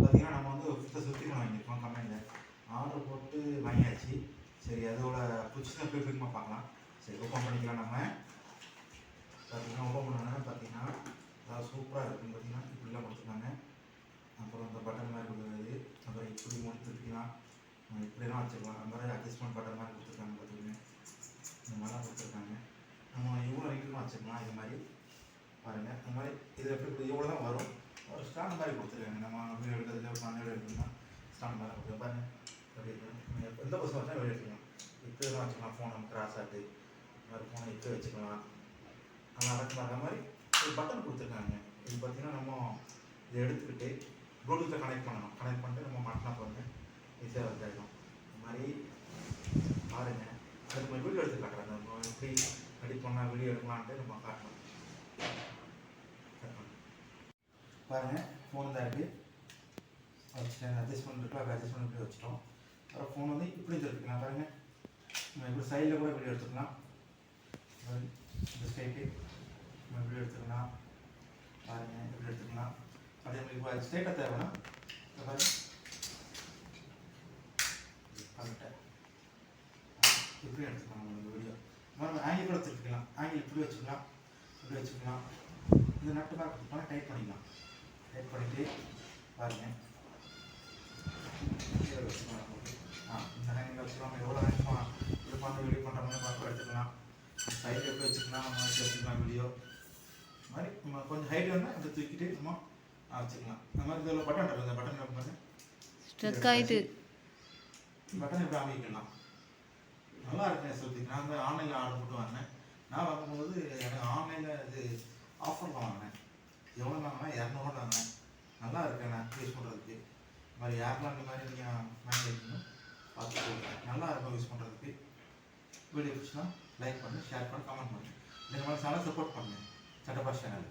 பார்த்தீங்கன்னா நம்ம வந்து சுத்த சுற்றிக்கணும் வாங்கியிருக்கோம் கம்பெனியில். ஆர்டர் போட்டு வாங்கியாச்சு. சரி அதோட புதுசாக போய் பிரிமா பார்க்கலாம். சரி ஓப்பன் பண்ணிக்கலாம் நம்ம. பார்த்தீங்கன்னா ஓப்பன் பண்ணோன்னா பார்த்தீங்கன்னா அதாவது சூப்பராக இருக்குன்னு பார்த்தீங்கன்னா இப்படிலாம் கொடுத்துருக்காங்க. அப்புறம் இந்த பட்டன் மாதிரி கொடுக்குறது அப்புறம் இப்படி முடித்துக்கலாம் இப்படிலாம் வச்சுக்கலாம் அந்த மாதிரி அட்ஜஸ்ட்மெண்ட் பட்டன் மாதிரி கொடுத்துருக்காங்க பார்த்தீங்கன்னா இந்த மாதிரிலாம் கொடுத்துருக்காங்க. நம்ம இவ்வளோ வரைக்கும் வச்சுக்கலாம் இது மாதிரி. பாருங்கள் இந்த மாதிரி இது எப்படி இவ்வளோ தான் வரும். ஒரு ஸ்டாண்ட் மாதிரி கொடுத்துருக்காங்க நம்ம வீடியோ எடுக்கிறதுல ஒரு வீடு எடுக்கணும்னா ஸ்டாண்ட் மாதிரி கொடுத்து பாருங்க அப்படி இருக்கு. எந்த பஸ் வச்சா வெளியே எடுத்துக்கலாம் இப்போ வச்சுக்கலாம் ஃபோன் நம்ம கிராஸ் ஆகுது இந்த மாதிரி ஃபோனை இப்போ வச்சுக்கலாம் ஆனால் அடக்கம் மாதிரி மாதிரி ஒரு பட்டன் கொடுத்துருக்காங்க இது பார்த்தீங்கன்னா நம்ம இதை எடுத்துக்கிட்டு ப்ளூடூத்தை கனெக்ட் பண்ணணும் கனெக்ட் பண்ணிட்டு நம்ம மாட்டினா பாருங்க ஈஸியாக ஒர்க் இந்த மாதிரி பாருங்க அதுக்கு நம்ம வீடியோ எடுத்து காட்டுறாங்க நம்ம எப்படி எடிட் பண்ணால் வீடியோ எடுக்கலான்ட்டு நம்ம காட்டணும் பாருங்கள் ஃபோன் தான் இருக்குது வச்சுட்டேன் பண்ணிட்டு இருக்கு அட்ஜஸ்ட் இப்படி வச்சுட்டோம். அப்புறம் ஃபோன் வந்து இப்படி எடுத்துக்கலாம் பாருங்கள் நம்ம இப்படி சைடில் கூட வீடியோ எடுத்துக்கலாம். இந்த ஸ்டேட்டு நம்ம இப்படி எடுத்துக்கலாம். பாருங்கள் இப்படி எடுத்துக்கலாம். அதே மாதிரி இப்போ ஸ்டேட்டாக தேவைன்னா பாருங்கள் பாருங்க. பண்ணிட்டேன். இப்படி எடுத்துக்கலாம் நம்ம வீடியோ நம்ம ஆங்கிள் கூட வச்சுக்கலாம் ஆங்கிள் இப்படி வச்சுக்கலாம். இப்படி வச்சுக்கலாம். இந்த நட்டு பார்க்க டைப் பண்ணிக்கலாம். டைட் பண்ணிட்டு பாருங்க. கீழே வச்சுக்கலாம் போட்டு. ஆ இந்த ஹேங்கில் வச்சுக்கலாம் எவ்வளோ வேணுமோ இது பண்ண வீடியோ பண்ணுற மாதிரி பார்க்க எடுத்துக்கலாம் சைடில் எப்படி வச்சுக்கலாம்? நம்ம வச்சு வச்சுக்கலாம் வீடியோ இந்த மாதிரி நம்ம கொஞ்சம் ஹைட் வேணால் அதை தூக்கிட்டு நம்ம வச்சுக்கலாம். இந்த மாதிரி இதில் பட்டன் இருக்கும் இந்த பட்டன் பாருங்க. ஸ்ட்ரக் ஆயிட்டு. பட்டன் எப்படி அமைக்கலாம்? நல்லா இருக்குங்க சொல்லி நான் வந்து ஆன்லைனில் ஆர்டர் போட்டு வாங்கினேன் நான் வாங்கும்போது எனக்கு ஆன்லைனில் இது ஆஃபரில் எவ்வளோண்ணா எவ்வளோ நல்லா இருக்கேண்ணா நான் யூஸ் பண்ணுறதுக்கு இது மாதிரி யாரெல்லாம் இந்த மாதிரி நீங்கள் வாங்கியிருக்கணும் பார்த்து சொல்லுங்கள் நல்லா இருக்கும் யூஸ் பண்ணுறதுக்கு வீடியோ பிடிச்சினா லைக் பண்ணு ஷேர் பண்ணு கமெண்ட் பண்ணு. இந்த மாதிரி சேனல் சப்போர்ட் பண்ணுங்க. சட்டப்பா சேனல்.